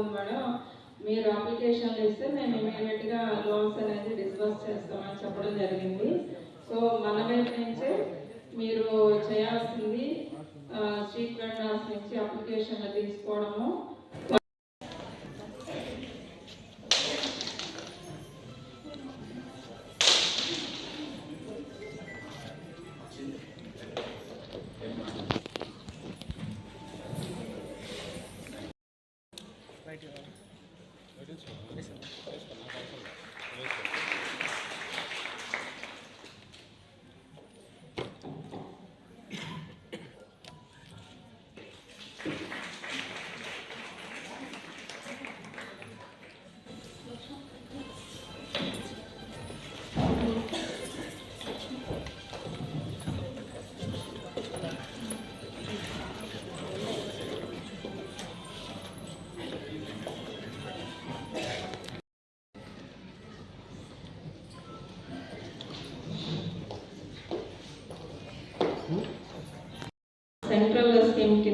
పెండెన్స్ madam మీరు అప్లికేషన్లు ఇస్తే మేము ఇమీడియట్గా లోన్స్ అనేది డిస్బర్స్ చేస్తామని చెప్పడం జరిగింది. సో మన వైపు నుంచే మీరు చేయాల్సింది స్ట్రీట్ వెండర్స్ నుంచి అప్లికేషన్లు తీసుకోవడము.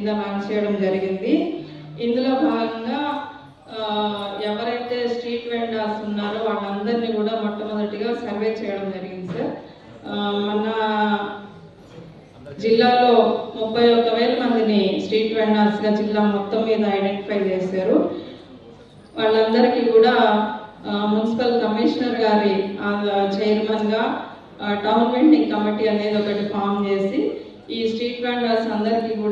కింద లాంచ్ చేయడం జరిగింది. ఇందులో భాగంగా ఎవరైతే స్ట్రీట్ వెండర్స్ ఉన్నారో వాళ్ళందరినీ కూడా మొట్టమొదటిగా సర్వే చేయడం జరిగింది సార్. మన జిల్లాలో ముప్పై ఒక్క వేల మందిని స్ట్రీట్ వెండర్స్గా జిల్లా మొత్తం మీద ఐడెంటిఫై చేశారు. వాళ్ళందరికీ కూడా మున్సిపల్ కమిషనర్ గారి చైర్మన్గా టౌన్ వెండింగ్ కమిటీ అనేది ఒకటి ఫామ్ చేసి ఈ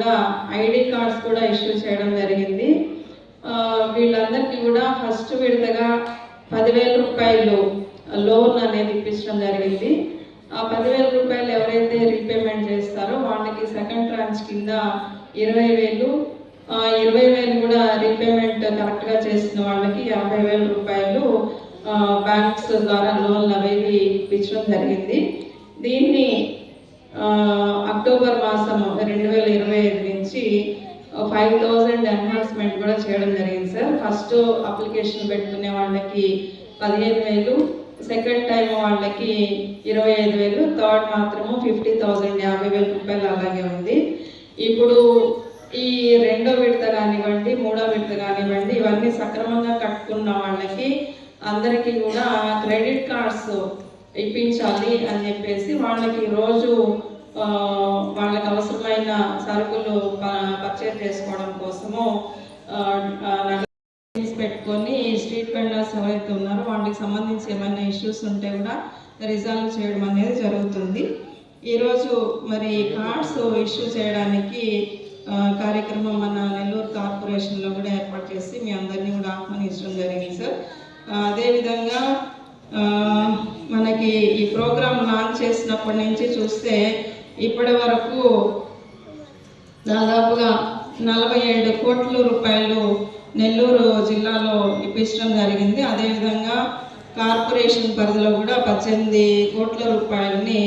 కూడా ఐడి కార్డ్స్ కూడా ఇష్యూ చేయడం జరిగింది. వీళ్ళందరికీ కూడా ఫస్ట్ విడతగా పదివేల రూపాయలు లోన్ అనేది ఇప్పించడం జరిగింది. ఆ పదివేల రూపాయలు ఎవరైతే రీపేమెంట్ చేస్తారో వాళ్ళకి సెకండ్ ట్రాన్స్ కింద ఇరవై వేలు ఇరవై వేలు కూడా రీపేమెంట్ కరెక్ట్గా చేసిన వాళ్ళకి యాభై వేల రూపాయలు బ్యాంక్స్ ద్వారా లోన్లు అవేవి ఇప్పించడం జరిగింది. దీన్ని అక్టోబర్ మాసము రెండు వేల ఇరవై ఐదు నుంచి ఫైవ్ థౌజండ్ ఎన్హాన్స్మెంట్ కూడా చేయడం జరిగింది సార్. ఫస్ట్ అప్లికేషన్ పెట్టుకునే వాళ్ళకి పదిహేను వేలు సెకండ్ టైం వాళ్ళకి ఇరవై ఐదు వేలు థర్డ్ మాత్రము ఫిఫ్టీ థౌజండ్ యాభై వేల రూపాయలు అలాగే ఉంది. ఇప్పుడు ఈ రెండో విడత కానివ్వండి మూడో విడత కానివ్వండి ఇవన్నీ సక్రమంగా కట్టుకున్న వాళ్ళకి అందరికీ కూడా క్రెడిట్ కార్డ్స్ ఇప్పించాలి అని చెప్పేసి వాళ్ళకి రోజు వాళ్ళకి అవసరమైన సరుకులు పర్చేజ్ చేసుకోవడం కోసము పెట్టుకొని స్ట్రీట్ వెండర్స్ ఎవరైతే ఉన్నారో వాళ్ళకి సంబంధించి ఏమైనా ఇష్యూస్ ఉంటే కూడా రిజాల్వ్ చేయడం అనేది జరుగుతుంది. ఈరోజు మరి కార్డ్స్ ఇష్యూ చేయడానికి కార్యక్రమం మన నెల్లూరు కార్పొరేషన్లో కూడా ఏర్పాటు చేసి మీ అందరినీ కూడా ఆహ్వానించడం జరిగింది సార్. అదేవిధంగా మనకి ఈ ప్రోగ్రామ్ లాంచ్ చేసినప్పటి నుంచి చూస్తే ఇప్పటి వరకు దాదాపుగా నలభై ఏడు కోట్ల రూపాయలు నెల్లూరు జిల్లాలో ఇప్పించడం జరిగింది. అదేవిధంగా కార్పొరేషన్ పరిధిలో కూడా పద్దెనిమిది కోట్ల రూపాయలని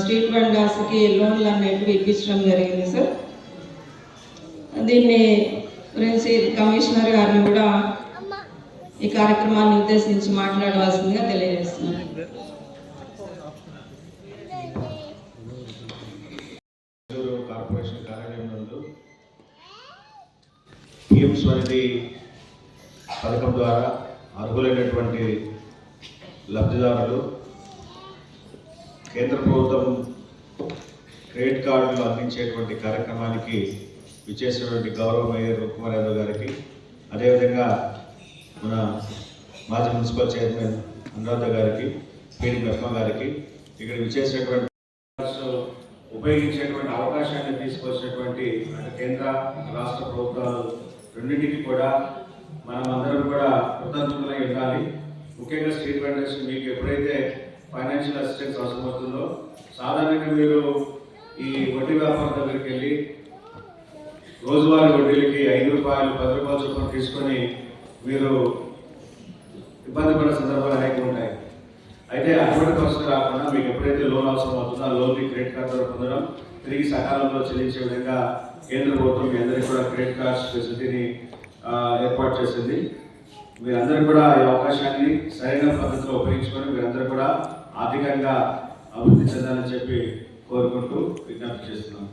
స్ట్రీట్ వెండర్స్కి లోన్లు అనేటివి ఇప్పించడం జరిగింది సార్. దీన్ని గురించి కమిషనర్ గారిని కూడా ఈ కార్యక్రమాన్ని ఉద్దేశించి మాట్లాడవలసిందిగా తెలియజేస్తున్నాను. కార్పొరేషన్ కార్యాలయం నందు పిఎం స్వనిధి పథకం ద్వారా అర్హులైనటువంటి లబ్ధిదారులు కేంద్ర ప్రభుత్వం క్రెడిట్ కార్డులు అందించేటువంటి కార్యక్రమానికి విచ్చేసినటువంటి గౌరవ మేయర్ కుమార్ యాదవ్ గారికి అదేవిధంగా మన మాజీ మున్సిపల్ చైర్మన్ అనురాధ గారికి పీడి బ్రహ్మ గారికి ఇక్కడ విచ్చేసినటువంటి ఉపయోగించేటువంటి అవకాశాన్ని తీసుకొచ్చినటువంటి కేంద్ర రాష్ట్ర ప్రభుత్వాలు రెండింటికి కూడా మనం అందరం కూడా కృతజ్ఞతలై ఉండాలి. ముఖ్యంగా స్ట్రీట్ వెండర్స్ మీకు ఎప్పుడైతే ఫైనాన్షియల్ అసిస్టెన్స్ అవసరమవుతుందో సాధారణంగా మీరు ఈ వడ్డీ వ్యాపారం దగ్గరికి వెళ్ళి రోజువారీ వడ్డీలకి ఐదు రూపాయలు పది రూపాయల చొప్పున తీసుకొని మీరు ఇబ్బంది పడే సందర్భాలు అనేక ఉంటాయి అయితే అటువంటి పరిస్థితి రాకుండా మీకు ఎప్పుడైతే లోన్ అవసరం అవుతుందో ఆ లోన్ క్రెడిట్ కార్డు ద్వారా పొందడం తిరిగి సకాలంలో చెల్లించే విధంగా కేంద్ర ప్రభుత్వం మీ అందరికీ కూడా క్రెడిట్ కార్డ్స్ ఫెసిలిటీని ఏర్పాటు చేసింది. మీరందరూ కూడా ఈ అవకాశాన్ని సరైన పద్ధతిలో ఉపయోగించుకొని మీరందరూ కూడా ఆర్థికంగా అభివృద్ధి చెందాలని చెప్పి కోరుకుంటూ విజ్ఞప్తి చేస్తున్నాం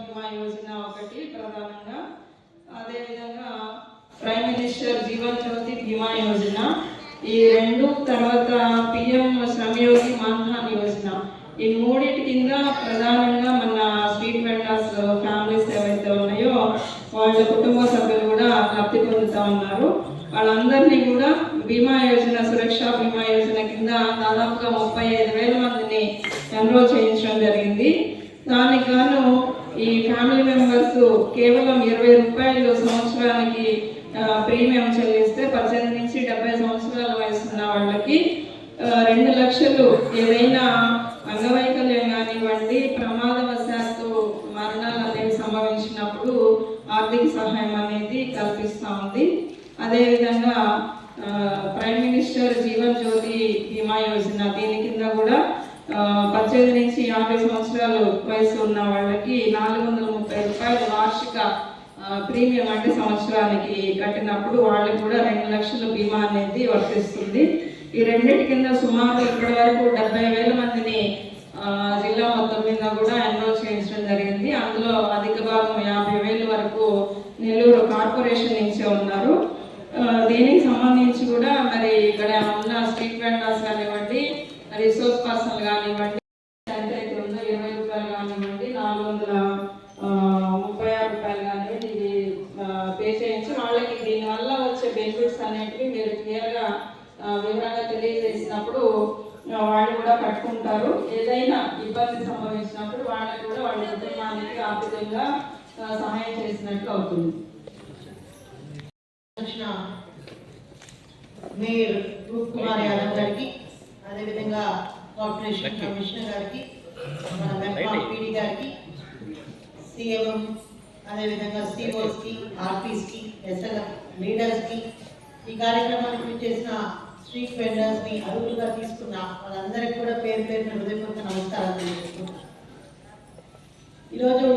బీమా యోజన ఒకటి ప్రధానంగా అదేవిధంగా ప్రైమ్ మినిస్టర్ జీవన్ జ్యోతి బీమా యోజన ఈ రెండు తర్వాత పిఎం శ్రమయోగి మాన్ధాన్ యోజన ఈ మూడింటి కింద ప్రధానంగా మన స్ట్రీట్ వెండర్స్ ఫ్యామిలీస్ ఏవైతే ఉన్నాయో వాళ్ళ కుటుంబ సభ్యులు కూడా లబ్ధి పొందుతా ఉన్నారు వాళ్ళందరినీ కూడా బీమా యోజన సురక్ష బీమా యోజన కింద దాదాపుగా ముప్పై ఐదు వేల మందిని ఎన్రోల్ చేయించడం జరిగింది. దానికి గాను ఈ ఫ్యామిలీ మెంబర్స్ కేవలం ఇరవై రూపాయలు సంవత్సరానికి ప్రీమియం చెల్లిస్తే పద్దెనిమిది నుంచి డెబ్బై సంవత్సరాల వయసు ఉన్న వాళ్ళకి రెండు లక్షలు ఏదైనా అంగవై కానివ్వండి ప్రమాదవశాత్తు మరణాలు అనేవి సంభవించినప్పుడు ఆర్థిక సహాయం అనేది కల్పిస్తూ ఉంది అదేవిధంగా ఆ, ప్రైమ్ మినిస్టర్ జీవన్ జ్యోతి బీమా యోజన. దీని కింద కూడా పద్దెనిమిది నుంచి యాభై సంవత్సరాలు వయసు ఉన్న వాళ్ళకి నాలుగు వందల ముప్పై రూపాయలు వార్షిక ప్రీమియం అంటే సంవత్సరానికి కట్టినప్పుడు వాళ్ళకి కూడా రెండు లక్షల బీమా అనేది వర్తిస్తుంది. ఈ రెండింటి కింద సుమారు ఇప్పటి వరకు డెబ్బై వేల మందిని జిల్లా మొత్తం మీద కూడా ఎన్రోల్ చేయించడం జరిగింది. అందులో అధిక భాగం యాభై వేల వరకు నెల్లూరు కార్పొరేషన్ నుంచే ఉన్నారు. దీనికి సంబంధించి కూడా మరి ఇక్కడ ఉన్న స్ట్రీట్ వెండర్స్ కానివ్వండి రిసోర్స్ పర్సన్ కానివ్వండి ఎంత అయితే ఉందో ఇరవై రూపాయలు కానివ్వండి నాలుగు వందల ముప్పై ఆరు రూపాయలు కానివ్వండి ఇది పే చేయించి వాళ్ళకి దీనివల్ల వచ్చే బెనిఫిట్స్ అనేటివి మీరు క్లియర్గా వివరంగా తెలియజేసినప్పుడు వాళ్ళు కూడా కట్టుకుంటారు ఏదైనా ఇబ్బంది సంభవించినప్పుడు వాళ్ళకి కూడా వాళ్ళ కుటుంబానికి ఆర్థికంగా సహాయం చేసినట్లు అవుతుంది. మేయర్ రూప్ కుమార్ యాదవ్ గారికి అదేవిధంగా కార్పొరేషన్ కమిషనర్ గారికి పీడీ గారికి సీఎం అదేవిధంగా సిఓస్కి ఆర్పీస్కి ఎస్ఎల్ లీడర్స్కి ఈ కార్యక్రమానికి చేసిన స్ట్రీట్ వెండర్స్ని అరువులుగా తీసుకున్న వాళ్ళందరికీ కూడా పేరు పేరున హృదయపూర్వక నమస్కారాలు తెలియజేస్తున్నాను ఈరోజు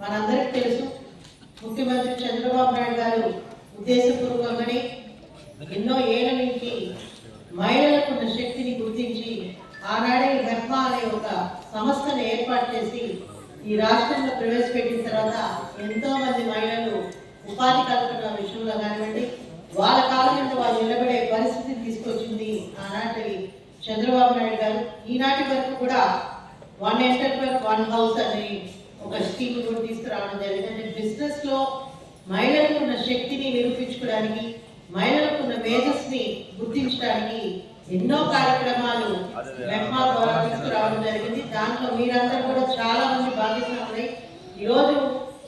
మనందరికీ తెలుసు ముఖ్యమంత్రి చంద్రబాబు నాయుడు గారు ఉద్దేశపూర్వకంగానే ఎన్నో ఏళ్ళ నుంచి మహిళలకు ఉన్న శక్తిని గుర్తించి ఆనాడే ఈ అనే ఒక సంస్థను ఏర్పాటు చేసి ఈ రాష్ట్రంలో ప్రవేశపెట్టిన తర్వాత ఎంతో మంది మహిళలు ఉపాధి కల్పన విషయంలో కానివ్వండి వాళ్ళ కాలం మీద వాళ్ళు నిలబడే పరిస్థితిని తీసుకొచ్చింది ఆనాటి చంద్రబాబు నాయుడు గారు. ఈనాటి వరకు కూడా వన్ ఎంటర్ప్రైజ్ వన్ హౌస్ అని ఒక స్కీమ్ కూడా తీసుకురావడం జరిగింది. అంటే బిజినెస్లో మహిళలకు ఉన్న శక్తిని నిరూపించుకోవడానికి మహిళలకు ఉన్న మేధస్సుని గుర్తించడానికి ఎన్నో కార్యక్రమాలు మెహ్మా ద్వారా తీసుకురావడం జరిగింది. దాంట్లో మీరందరూ కూడా చాలా మంది బాధ్యతలు ఉన్నాయి ఈరోజు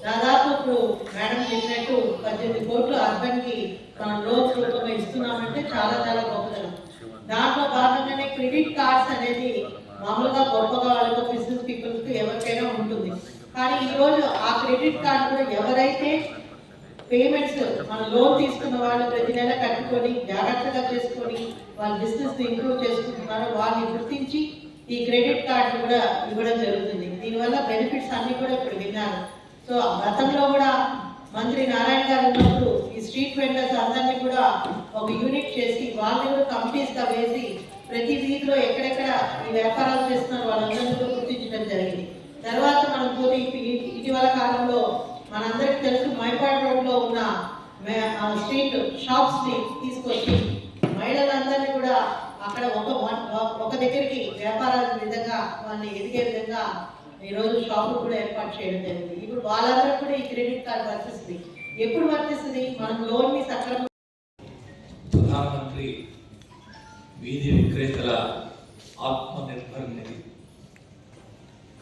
దాదాపు ఇప్పుడు మేడం చెప్పినట్టు పద్దెనిమిది కోట్లు అర్థంకి కి మనం లోన్స్ రూపంలో ఇస్తున్నామంటే చాలా చాలా గొప్పతనం. దాంట్లో భాగంగానే క్రెడిట్ కార్డ్స్ అనేది మామూలుగా గొప్పగా వాళ్ళకు బిజినెస్ పీపుల్కి ఎవరికైనా ఉంటుంది. కానీ ఈ రోజు ఆ క్రెడిట్ కార్డు కూడా ఎవరైతే పేమెంట్స్ మన లోన్ తీసుకున్న వాళ్ళు ప్రతి నెల కట్టుకొని జాగ్రత్తగా చేసుకొని వాళ్ళ బిజినెస్ ఇంప్రూవ్ చేసుకుంటున్నారో వాళ్ళని గుర్తించి ఈ క్రెడిట్ కార్డు కూడా ఇవ్వడం జరుగుతుంది. దీనివల్ల బెనిఫిట్స్ అన్ని కూడా ఇప్పుడు విన్నారు. సో గతంలో కూడా మంత్రి నారాయణ గారు ఉన్నప్పుడు ఈ స్ట్రీట్ వెండర్స్ అందరినీ కూడా ఒక యూనిట్ చేసి వాళ్ళని కూడా కంపెనీస్గా వేసి ప్రతి వీధిలో ఎక్కడెక్కడ ఈ వ్యాపారాలు చేస్తున్నారు వాళ్ళందరినీ కూడా గుర్తించడం జరిగింది. తర్వాత మనం పోతే ఇటీవల కాలంలో మనందరికి తెలుసు మైపాడ్ రోడ్లో ఉన్న స్ట్రీట్ షాప్స్ని తీసుకొచ్చి మహిళలందరినీ కూడా అక్కడ ఒక ఒక దగ్గరికి వ్యాపారాల విధంగా వాళ్ళని ఎదిగే విధంగా ఈ రోజు షాపులు కూడా ఏర్పాటు చేయడం జరిగింది. ఇప్పుడు వాళ్ళందరూ కూడా ఈ క్రెడిట్ కార్డు వర్తిస్తుంది. ఎప్పుడు వర్తిస్తుంది? మనం లోన్ని సక్రమ ప్రధానమంత్రి వీధి విక్రేతల ఆత్మనిర్భర్ నిధి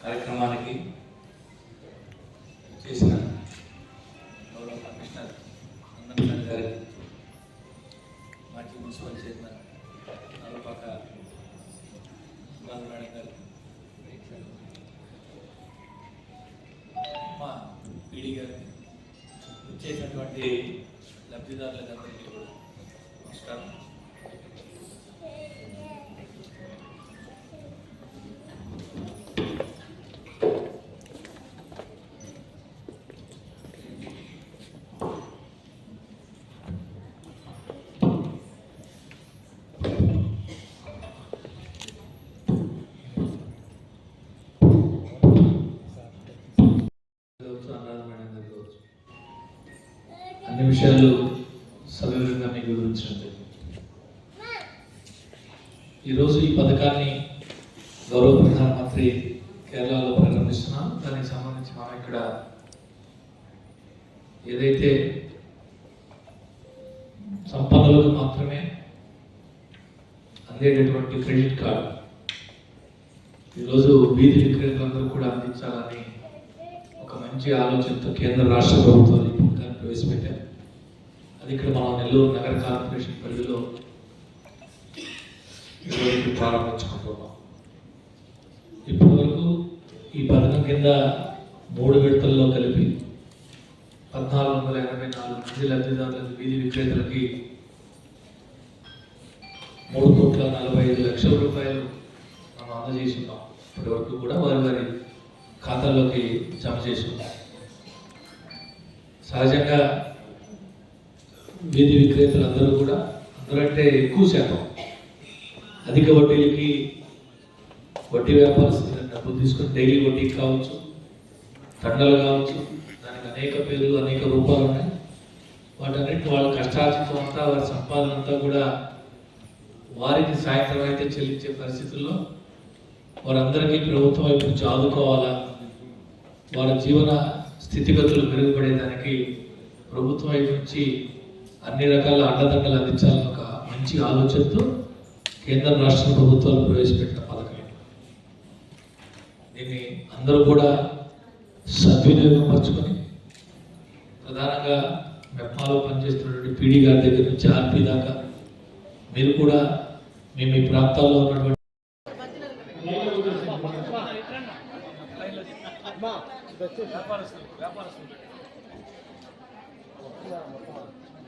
కార్యక్రమానికి చేసిన the విషయాలు సవివరంగా మీకు వివరించడం జరిగింది. ఈరోజు ఈ పథకాన్ని గౌరవ ప్రధానమంత్రి కేరళలో ప్రారంభిస్తున్నాం దానికి సంబంధించి మనం ఇక్కడ ఏదైతే సంపన్నులకు మాత్రమే అందేటటువంటి క్రెడిట్ కార్డు ఈరోజు వీధి విక్రేతలందరూ కూడా అందించాలని ఒక మంచి ఆలోచనతో కేంద్ర రాష్ట్ర ప్రభుత్వాలు ఈ పథకాన్ని ప్రవేశపెట్టారు అది ఇక్కడ మన నెల్లూరు నగర కార్పొరేషన్ పరిధిలో ఈరోజు ప్రారంభించుకుంటున్నాం. ఇప్పటి వరకు ఈ పథకం కింద మూడు విడతల్లో కలిపి పద్నాలుగు వందల ఎనభై నాలుగు మంది లబ్ధిదారులకు వీధి విక్రేతలకి మూడు కోట్ల నలభై ఐదు లక్షల రూపాయలు మనం అందజేస్తున్నాం. ఇప్పటి వరకు కూడా వారి వారి ఖాతాల్లోకి జమ చేస్తున్నాం. సహజంగా వీధి విక్రేతలందరూ కూడా అందరూ అంటే ఎక్కువ శాతం అధిక వడ్డీలకి వడ్డీ వ్యాపారస్తులు డబ్బులు తీసుకుని డైలీ వడ్డీ కావచ్చు తండలు కావచ్చు దానికి అనేక పేర్లు అనేక రూపాలు ఉన్నాయి. వాటన్నిటి వాళ్ళ కష్టార్జితం అంతా వారి సంపాదన అంతా కూడా వారికి సాయంత్రం అయితే చెల్లించే పరిస్థితుల్లో వారందరికీ ప్రభుత్వం వైపు నుంచి ఆదుకోవాలా వాళ్ళ జీవన స్థితిగతులు మెరుగుపడేదానికి ప్రభుత్వం వైపు నుంచి అన్ని రకాల అండదండలు అందించాలని ఒక మంచి ఆలోచనతో కేంద్ర రాష్ట్ర ప్రభుత్వాలు ప్రవేశపెట్టిన పథకం దీన్ని అందరూ కూడా సద్వినియోగం పరచుకొని ప్రధానంగా మెప్మాలో పనిచేస్తున్నటువంటి పీడీ గారి దగ్గర నుంచి ఆర్పీ దాకా మీరు కూడా మీ మీ ప్రాంతాల్లో ఉన్నటువంటి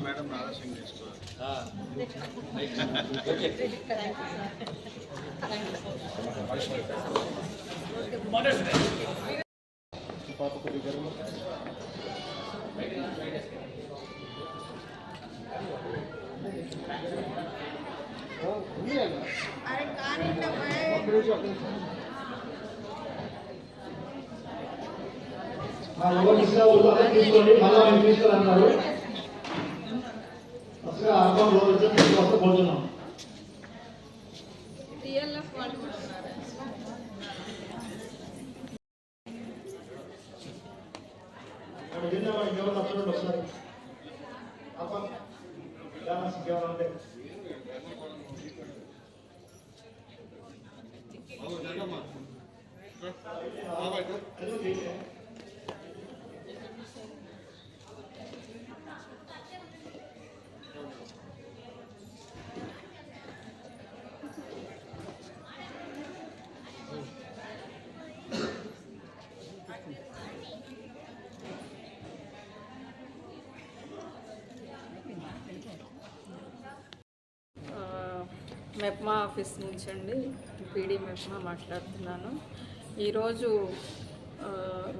మేడం ఆలస్యం చేసుకోవాలి ఓకే ఆ ఎవరు ఇస్తా వాళ్ళు తీసుకోండి మళ్ళా మేము తీసుకురన్నారు అసలు అకౌంట్లో వచ్చి తీసుకొస్తే పోతున్నాం టిఎల్ఎఫ్ వాళ్ళు కూడా ఉన్నారు ఇక్కడ కింద మనకి ఎవరు నచ్చుకుంటూ వస్తారు అప్ప డాన్స్ ఇంకేమైనా ఉంటే ఆ, మెప్మా ఆఫీస్ నుంచి అండి పీడీ మెప్మా మాట్లాడుతున్నాను. ఈరోజు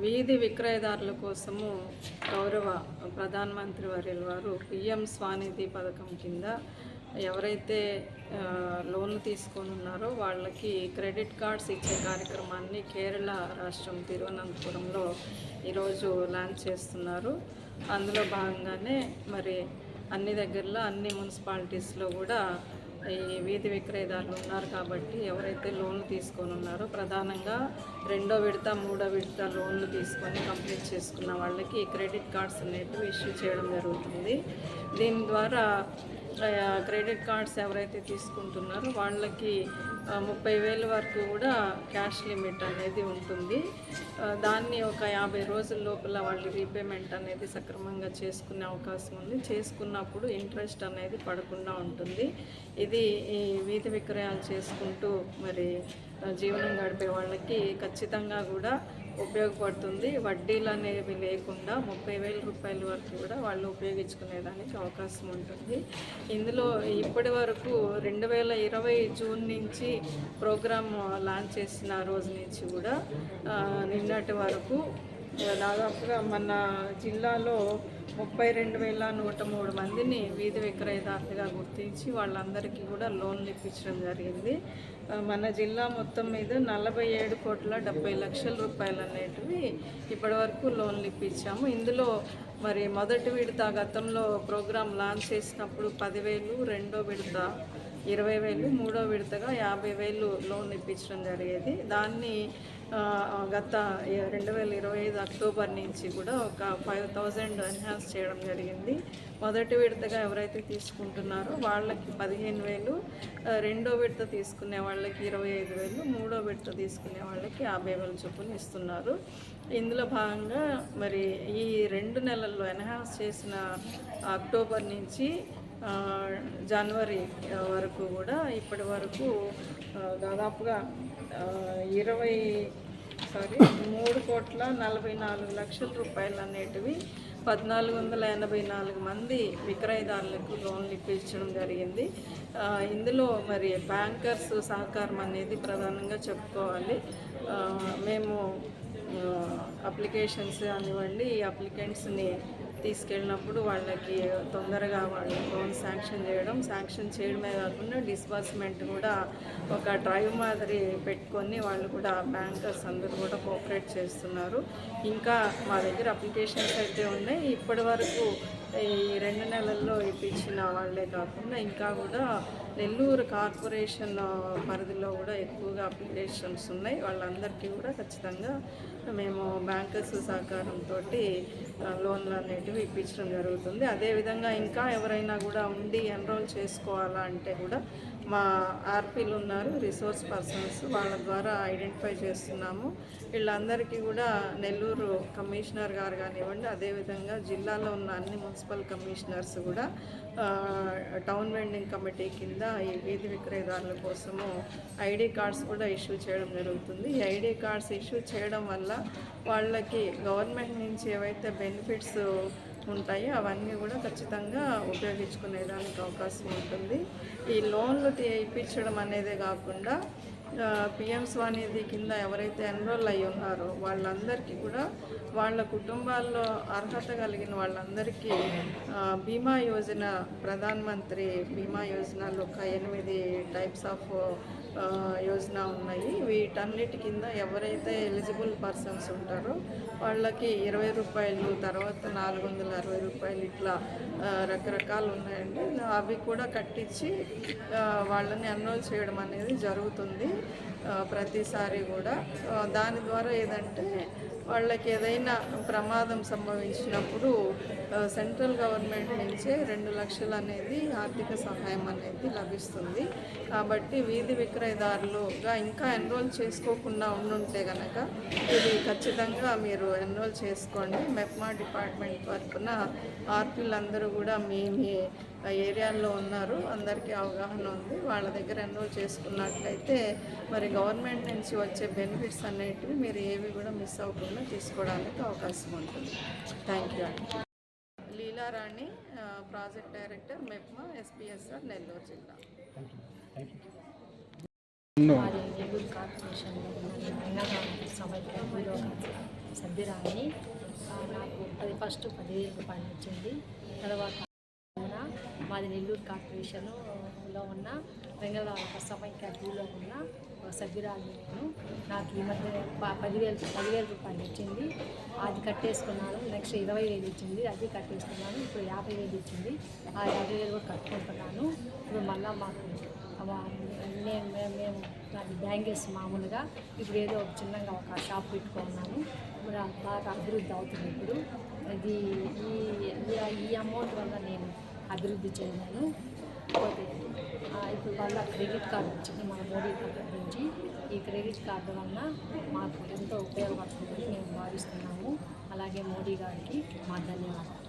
వీధి విక్రయదారుల కోసము గౌరవ ప్రధానమంత్రి వర్యుల వారు పిఎం స్వానిధి పథకం కింద ఎవరైతే లోన్లు తీసుకొని ఉన్నారో వాళ్ళకి క్రెడిట్ కార్డ్స్ ఇచ్చే కార్యక్రమాన్ని కేరళ రాష్ట్రం తిరువనంతపురంలో ఈరోజు లాంచ్ చేస్తున్నారు. అందులో భాగంగానే మరి అన్ని దగ్గరలో అన్ని మున్సిపాలిటీస్లో కూడా ఈ వీధి విక్రయదారులు ఉన్నారు కాబట్టి ఎవరైతే లోన్లు తీసుకొని ఉన్నారో ప్రధానంగా రెండో విడత మూడో విడత లోన్లు తీసుకొని కంప్లీట్ చేసుకున్న వాళ్ళకి క్రెడిట్ కార్డ్స్ అనేటివి ఇష్యూ చేయడం జరుగుతుంది. దీని ద్వారా క్రెడిట్ కార్డ్స్ ఎవరైతే తీసుకుంటున్నారో వాళ్ళకి ముప్పై వేల వరకు కూడా క్యాష్ లిమిట్ అనేది ఉంటుంది. దాన్ని ఒక యాభై రోజుల లోపల వాళ్ళు రీపేమెంట్ అనేది సక్రమంగా చేసుకునే అవకాశం ఉంది. చేసుకున్నప్పుడు ఇంట్రెస్ట్ అనేది పడకుండా ఉంటుంది. ఇది ఈ వీధి విక్రయాలు చేసుకుంటూ మరి జీవనం గడిపే వాళ్ళకి ఖచ్చితంగా కూడా ఉపయోగపడుతుంది. వడ్డీలు అనేవి లేకుండా ముప్పై వేల రూపాయల వరకు కూడా వాళ్ళు ఉపయోగించుకునేదానికి అవకాశం ఉంటుంది. ఇందులో ఇప్పటి వరకు రెండు వేల ఇరవై జూన్ నుంచి ప్రోగ్రామ్ లాంచ్ చేసిన రోజు నుంచి కూడా నిన్నటి వరకు దాదాపుగా మన జిల్లాలో ముప్పై రెండు వేల నూట మూడు మందిని వీధి విక్రయదారులుగా గుర్తించి వాళ్ళందరికీ కూడా లోన్లు ఇప్పించడం జరిగింది. మన జిల్లా మొత్తం మీద నలభై ఏడు కోట్ల డెబ్బై లక్షల రూపాయలు అనేటివి ఇప్పటివరకు లోన్లు ఇప్పించాము. ఇందులో మరి మొదటి విడత గతంలో ప్రోగ్రాం లాంచ్ చేసినప్పుడు పదివేలు రెండో విడత ఇరవై వేలు మూడో విడతగా యాభై వేలు లోన్ ఇప్పించడం జరిగేది. దాన్ని గత రెండు వేల ఇరవై ఐదు అక్టోబర్ నుంచి కూడా ఒక ఫైవ్ థౌజండ్ ఎన్హాన్స్ చేయడం జరిగింది. మొదటి విడతగా ఎవరైతే తీసుకుంటున్నారో వాళ్ళకి పదిహేను వేలు రెండో విడత తీసుకునే వాళ్ళకి ఇరవై ఐదు వేలు మూడో విడత తీసుకునే వాళ్ళకి యాభై వేలు చొప్పున ఇస్తున్నారు. ఇందులో భాగంగా మరి ఈ రెండు నెలల్లో ఎన్హాన్స్ చేసిన అక్టోబర్ నుంచి జనవరి వరకు కూడా ఇప్పటి వరకు దాదాపుగా ఇరవై సారీ మూడు కోట్ల నలభై నాలుగు లక్షల రూపాయలు అనేటివి పద్నాలుగు వందల ఎనభై నాలుగు మంది విక్రయదారులకు లోన్లు ఇప్పించడం జరిగింది. ఇందులో మరి బ్యాంకర్స్ సహకారం అనేది ప్రధానంగా చెప్పుకోవాలి. మేము అప్లికేషన్స్ కానివ్వండి ఈ అప్లికెంట్స్ని తీసుకెళ్ళినప్పుడు వాళ్ళకి తొందరగా వాళ్ళు లోన్ శాంక్షన్ చేయడం శాంక్షన్ చేయడమే కాకుండా డిస్బర్స్మెంట్ కూడా ఒక డ్రైవ్ మాదిరి పెట్టుకొని వాళ్ళు కూడా బ్యాంకర్స్ అందరూ కూడా కోఆపరేట్ చేస్తున్నారు. ఇంకా మా దగ్గర అప్లికేషన్స్ అయితే ఉన్నాయి. ఇప్పటి వరకు ఈ రెండు నెలల్లో ఇప్పించిన వాళ్ళే కాకుండా ఇంకా కూడా నెల్లూరు కార్పొరేషన్ పరిధిలో కూడా ఎక్కువగా అప్లికేషన్స్ ఉన్నాయి. వాళ్ళందరికీ కూడా ఖచ్చితంగా మేము బ్యాంకర్స్ సహకారంతో లోన్లు అనేటివి ఇప్పించడం జరుగుతుంది. అదేవిధంగా ఇంకా ఎవరైనా కూడా ఉండి ఎన్రోల్ చేసుకోవాలా అంటే కూడా మా ఆర్పీలు ఉన్నారు రిసోర్స్ పర్సన్స్ వాళ్ళ ద్వారా ఐడెంటిఫై చేస్తున్నాము. వీళ్ళందరికీ కూడా నెల్లూరు కమిషనర్ గారు కానివ్వండి అదేవిధంగా జిల్లాలో ఉన్న అన్ని మున్సిపల్ కమిషనర్స్ కూడా టౌన్ వెండింగ్ కమిటీ కింద ఈ వీధి విక్రయదారుల కోసము ఐడి కార్డ్స్ కూడా ఇష్యూ చేయడం జరుగుతుంది. ఈ ఐడి కార్డ్స్ ఇష్యూ చేయడం వల్ల వాళ్ళకి గవర్నమెంట్ నుంచి ఏవైతే బెనిఫిట్స్ ఉంటాయి అవన్నీ కూడా ఖచ్చితంగా ఉపయోగించుకునేదానికి అవకాశం ఉంటుంది. ఈ లోన్లు తీ- ఇప్పించడం అనేదే కాకుండా పిఎం స్వానిధి కింద ఎవరైతే ఎన్రోల్ అయి ఉన్నారో వాళ్ళందరికీ కూడా వాళ్ళ కుటుంబాల్లో అర్హత కలిగిన వాళ్ళందరికీ బీమా యోజన ప్రధాన్ మంత్రి బీమా యోజనలు ఒక ఎనిమిది టైప్స్ ఆఫ్ యోజన ఉన్నాయి. వీటన్నిటి కింద ఎవరైతే ఎలిజిబుల్ పర్సన్స్ ఉంటారో వాళ్ళకి ఇరవై రూపాయలు తర్వాత నాలుగు వందల అరవై రూపాయలు ఇట్లా రకరకాలు ఉన్నాయండి. అవి కూడా కట్టించి వాళ్ళని ఎన్రోల్ చేయడం అనేది జరుగుతుంది. ప్రతిసారి కూడా. దాని ద్వారా ఏదంటే వాళ్ళకి ఏదైనా ప్రమాదం సంభవించినప్పుడు సెంట్రల్ గవర్నమెంట్ నుంచే రెండు లక్షలు అనేది ఆర్థిక సహాయం అనేది లభిస్తుంది. కాబట్టి వీధి విక్రయదారులుగా ఇంకా ఎన్రోల్ చేసుకోకుండా ఉండుంటే కనుక ఇది ఖచ్చితంగా మీరు ఎన్రోల్ చేసుకోండి. మెప్మా డిపార్ట్మెంట్ తరఫున ఆర్పీలందరూ కూడా మీ మీ ఏరియాల్లో ఉన్నారు. అందరికీ అవగాహన ఉంది. వాళ్ళ దగ్గర ఎన్రోల్ చేసుకున్నట్లయితే మరి గవర్నమెంట్ నుంచి వచ్చే బెనిఫిట్స్ అనేటివి మీరు ఏవి కూడా మిస్ అవ్వకుండా తీసుకోవడానికి అవకాశం ఉంటుంది. థ్యాంక్ యూ ఆ, project director MEPMA SPSR Nellore జిల్లా. మాది నెల్లూరు కార్పొరేషన్లో సమైక్య హీరో సభ్యురాలని నాకు అది ఫస్ట్ పదివేల రూపాయలు వచ్చింది తర్వాత మాది నెల్లూరు కార్పొరేషన్లో ఉన్న రంగనాథ సమైక్య హీరో ఉన్న ఒక నేను. నాకు ఈ మధ్య ప- పదివేలు పదివేల రూపాయలు ఇచ్చింది. అది కట్టేసుకున్నాను. నెక్స్ట్ ఇరవై వేలు ఇచ్చింది. అది కట్టేసుకున్నాను. ఇప్పుడు యాభై వేలు ఇచ్చింది. ఆ యాభై వేలు కూడా కట్టుకుంటున్నాను. ఇప్పుడు మళ్ళీ మాకు నేను మేము మేము నాకు బ్యాంగిల్స్ మామూలుగా ఇప్పుడు ఏదో ఒక చిన్నగా ఒక షాప్ పెట్టుకున్నాను ఇప్పుడు బాగా అభివృద్ధి అవుతుంది ఇప్పుడు. ఇది ఈ ఈ- అమౌంట్ వల్ల నేను అభివృద్ధి చెందాను. పోతే ఇప్పుడు వల్ల క్రెడిట్ కార్డు వచ్చింది మన మోడీ ప్రభుత్వం నుంచి. ఈ క్రెడిట్ కార్డు వలన మాకు ఎంతో ఉపయోగపడుతుందని మేము భావిస్తున్నాము. అలాగే మోడీ గారికి మా ధన్యవాదాలు.